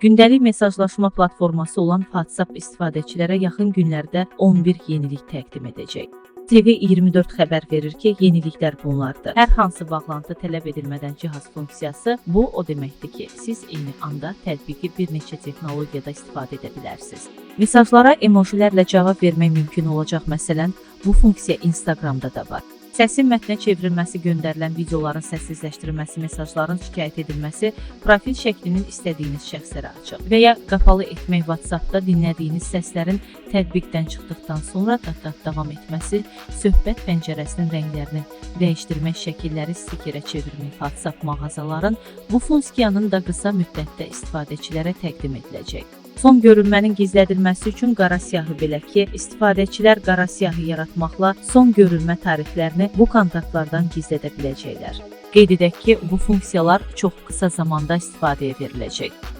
Gündəlik mesajlaşma platforması olan WhatsApp istifadəçilərə yaxın günlərdə 11 yenilik təqdim edəcək. TV24 xəbər verir ki, yeniliklər bunlardır. Hər hansı bağlantı tələb edilmədən cihaz funksiyası bu o deməkdir ki, siz eyni anda tətbiqi bir neçə texnologiyada istifadə edə bilərsiniz. Mesajlara emojilərlə cavab vermək mümkün olacaq. Məsələn, bu funksiya Instagramda da var. Səsin mətnə çevrilməsi, göndərilən videoların səssizləşdirilməsi, mesajların şikayət edilməsi, profil şəklinin istədiyiniz şəxslərə açıq və ya qapalı etmək WhatsApp-da dinlədiyiniz səslərin tətbiqdən çıxdıqdan sonra da davam etməsi, söhbət pəncərəsinin rənglərini dəyişdirmək, şəkilləri stikerə çevirmək WhatsApp mağazaların bu funksiyanın da qısa müddətdə istifadəçilərə təqdim ediləcək. Son görülmənin gizlədilməsi üçün qara siyahı belə ki, istifadəçilər qara siyahı yaratmaqla son görülmə tarixlərini bu kontaktlardan gizlədə biləcəklər. Qeyd edək ki, bu funksiyalar çox qısa zamanda istifadəyə veriləcək.